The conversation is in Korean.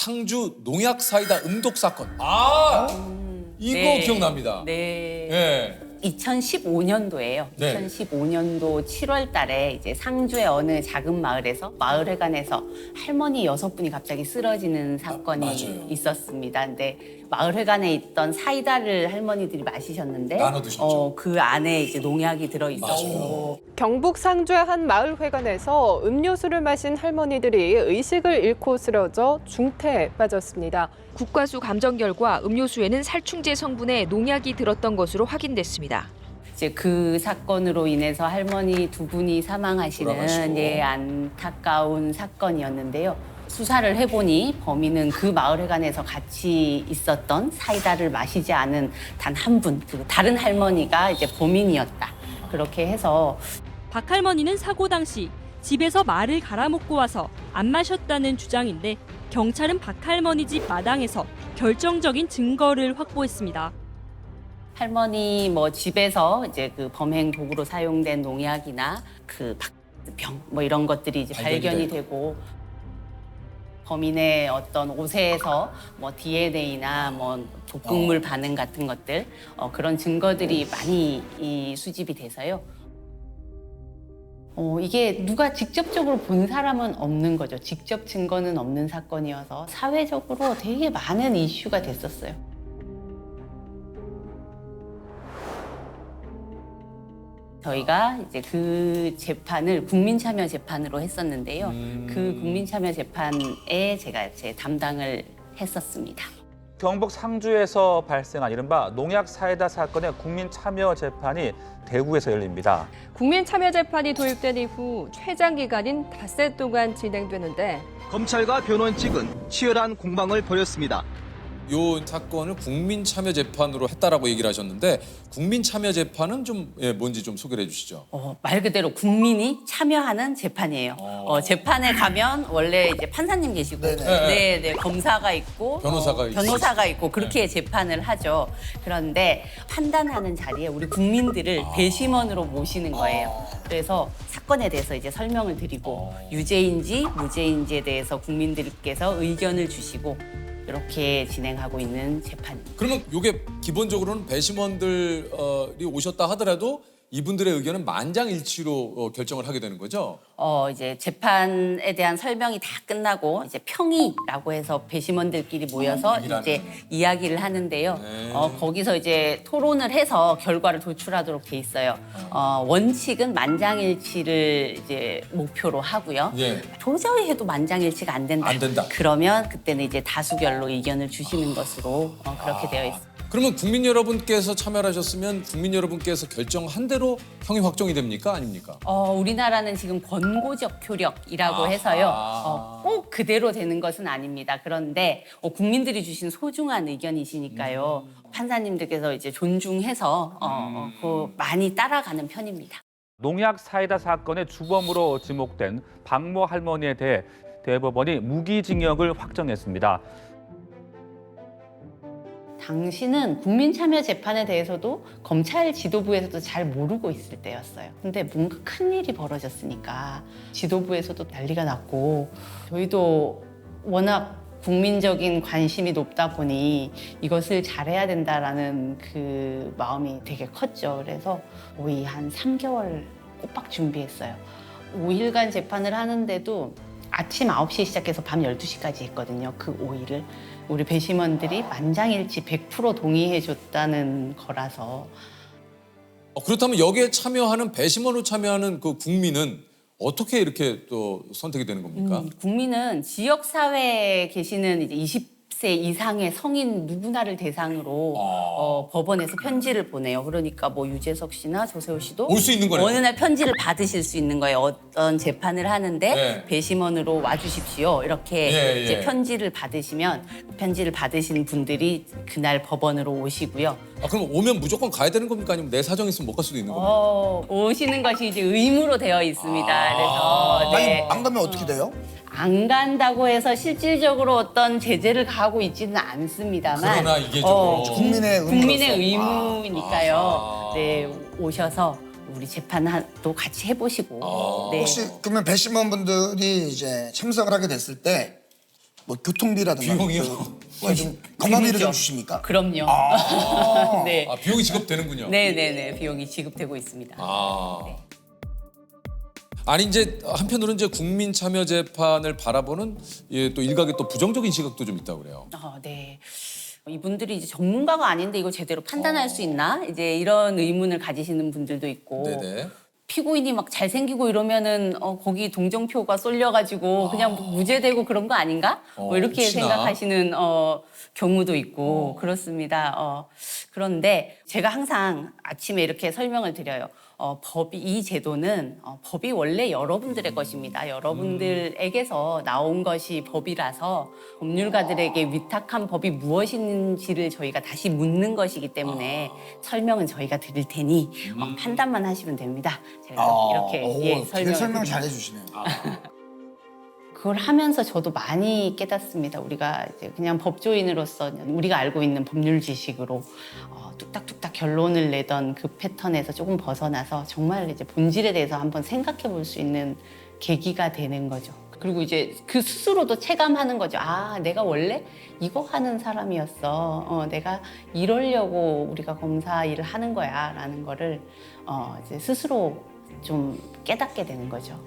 상주 농약 사이다 음독 사건. 아 이거 네. 기억납니다. 네. 예. 2015년도예요. 네. 2015년도 7월 달에 이제 상주의 어느 작은 마을에서 마을회관에서 할머니 여섯 분이 갑자기 쓰러지는 사건이 맞아요. 있었습니다. 근데 마을회관에 있던 사이다를 할머니들이 마시셨는데 나눠 드셨죠. 어, 그 안에 이제 농약이 들어 있었고 경북 상주의 한 마을 회관에서 음료수를 마신 할머니들이 의식을 잃고 쓰러져 중태에 빠졌습니다. 국과수 감정 결과 음료수에는 살충제 성분의 농약이 들었던 것으로 확인됐습니다. 이제 그 사건으로 인해서 할머니 두 분이 사망하시는 돌아가시고. 예, 안타까운 사건이었는데요. 수사를 해보니 범인은 그 마을회관에서 같이 있었던 사이다를 마시지 않은 단 한 분, 그 다른 할머니가 이제 범인이었다. 그렇게 해서 박 할머니는 사고 당시 집에서 말을 갈아먹고 와서 안 마셨다는 주장인데 경찰은 박 할머니 집 마당에서 결정적인 증거를 확보했습니다. 할머니 뭐 집에서 이제 그 범행 도구로 사용된 농약이나 그 병 뭐 이런 것들이 이제 발견이 발견이 되고. 범인의 어떤 옷에서 뭐 DNA나 뭐 독극물 반응 같은 것들 어, 그런 증거들이 많이 이 수집이 돼서요. 어, 이게 누가 직접적으로 본 사람은 없는 거죠. 직접 증거는 없는 사건이어서 사회적으로 되게 많은 이슈가 됐었어요. 저희가 이제 그 재판을 국민참여 재판으로 했었는데요. 음. 그 국민참여 재판에 제가 제 담당을 했었습니다. 경북 상주에서 발생한 이른바 농약 사이다 사건의 국민 참여 재판이 대구에서 열립니다. 국민 참여 재판이 도입된 이후 최장 기간인 닷새 동안 진행되는데 검찰과 변호인 측은 치열한 공방을 벌였습니다. 요 사건을 국민 참여 재판으로 했다라고 얘기를 하셨는데 국민 참여 재판은 좀 예, 뭔지 좀 소개를 해주시죠. 어, 말 그대로 국민이 참여하는 재판이에요. 어, 재판에 가면 원래 이제 판사님 계시고, 네, 네, 검사가 있고, 변호사가 어, 있으시고. 변호사가 있고 그렇게 재판을 하죠. 그런데 판단하는 자리에 우리 국민들을 배심원으로 모시는 거예요. 그래서 사건에 대해서 이제 설명을 드리고 유죄인지 무죄인지에 대해서 국민들께서 의견을 주시고 이렇게 진행하고 있는 재판입니다. 그러면 요게 기본적으로는 배심원들이 오셨다 하더라도 이분들의 의견은 만장일치로 어, 결정을 하게 되는 거죠. 어 이제 재판에 대한 설명이 다 끝나고 이제 평의라고 해서 배심원들끼리 모여서 얘기를 이제. 이야기를 하는데요. 네. 어 거기서 이제 토론을 해서 결과를 도출하도록 돼 있어요. 어 원칙은 만장일치를 이제 목표로 하고요. 예. 도저히 해도 만장일치가 안 된다. 안 된다. 그러면 그때는 이제 다수결로 의견을 주시는 것으로 어, 그렇게 되어 있습니다. 그러면 국민 여러분께서 참여를 하셨으면 국민 여러분께서 결정한 대로 형이 확정이 됩니까? 아닙니까? 어, 우리나라는 지금 권고적 효력이라고 아하. 해서요. 어, 꼭 그대로 되는 것은 아닙니다. 그런데 어, 국민들이 주신 소중한 의견이시니까요. 판사님들께서 이제 존중해서 어, 어, 그 많이 따라가는 편입니다. 농약 사이다 사건의 주범으로 지목된 박모 할머니에 대해 대법원이 무기징역을 확정했습니다. 당시는 국민참여 재판에 대해서도 검찰 지도부에서도 잘 모르고 있을 때였어요. 근데 뭔가 큰 일이 벌어졌으니까 지도부에서도 난리가 났고 저희도 워낙 국민적인 관심이 높다 보니 이것을 잘해야 된다라는 그 마음이 되게 컸죠. 그래서 거의 한 3개월 꼬박 준비했어요. 5일간 재판을 하는데도 아침 9시에 시작해서 밤 12시까지 했거든요. 그 5일을. 우리 배심원들이 만장일치 100% 동의해 줬다는 거라서 어, 그렇다면 여기에 참여하는 배심원으로 참여하는 그 국민은 어떻게 이렇게 또 선택이 되는 겁니까? 음, 국민은 지역 사회에 계시는 이제 20 세 이상의 성인 누구나를 대상으로 아. 어, 법원에서 편지를 보내요. 그러니까 뭐 유재석 씨나 조세호 씨도 올 수 있는 거네요. 어느 날 편지를 받으실 수 있는 거예요. 어떤 재판을 하는데 네. 배심원으로 와주십시오. 이렇게 예, 이제 예. 편지를 받으시면 편지를 받으신 분들이 그날 법원으로 오시고요. 아, 그럼 오면 무조건 가야 되는 겁니까? 아니면 내 사정 있으면 못 갈 수도 있는 겁니까? 어, 오시는 것이 이제 의무로 되어 있습니다. 아. 그래서 네. 아니 안 가면 어떻게 돼요? 안 간다고 해서 실질적으로 어떤 제재를 가하고 있지는 않습니다만 그러나 이계적으로. 국민의 국민의 의무로서. 의무니까요. 아하. 네 오셔서 우리 재판도 같이 해보시고 아. 네. 혹시 그러면 배심원 분들이 이제 참석을 하게 됐을 때 뭐 교통비라든가 비용이요? 그, 뭐좀 건강비를 좀 주십니까? 그럼요. 네. 아, 비용이 지급되는군요. 네네네 비용이 지급되고 있습니다. 아. 아니 이제 한편으로는 이제 국민 참여 재판을 바라보는 예, 또 일각의 또 부정적인 시각도 좀 있다고 그래요. 어, 네. 이분들이 이제 전문가가 아닌데 이걸 제대로 판단할 수 있나? 이제 이런 의문을 가지시는 분들도 있고. 네네. 피고인이 막 잘생기고 이러면은 어, 거기 동정표가 쏠려가지고 그냥 무죄되고 그런 거 아닌가? 어, 뭐 이렇게 혹시나. 생각하시는 어, 경우도 있고 그렇습니다. 어, 그런데 제가 항상 아침에 이렇게 설명을 드려요. 어, 법이 이 제도는 어, 법이 원래 여러분들의 것입니다. 여러분들에게서 나온 것이 법이라서 법률가들에게 위탁한 법이 무엇인지를 저희가 다시 묻는 것이기 때문에 설명은 저희가 드릴 테니 어, 판단만 하시면 됩니다. 제가 이렇게 오, 예, 되게 설명을 설명 드립니다. 잘해주시네요. 그걸 하면서 저도 많이 깨닫습니다. 우리가 이제 그냥 법조인으로서 우리가 알고 있는 법률 지식으로 어, 뚝딱뚝딱 결론을 내던 그 패턴에서 조금 벗어나서 정말 이제 본질에 대해서 한번 생각해 볼 수 있는 계기가 되는 거죠. 그리고 이제 그 스스로도 체감하는 거죠. 아, 내가 원래 이거 하는 사람이었어. 어, 내가 이러려고 우리가 검사 일을 하는 거야. 라는 거를 어, 이제 스스로 좀 깨닫게 되는 거죠.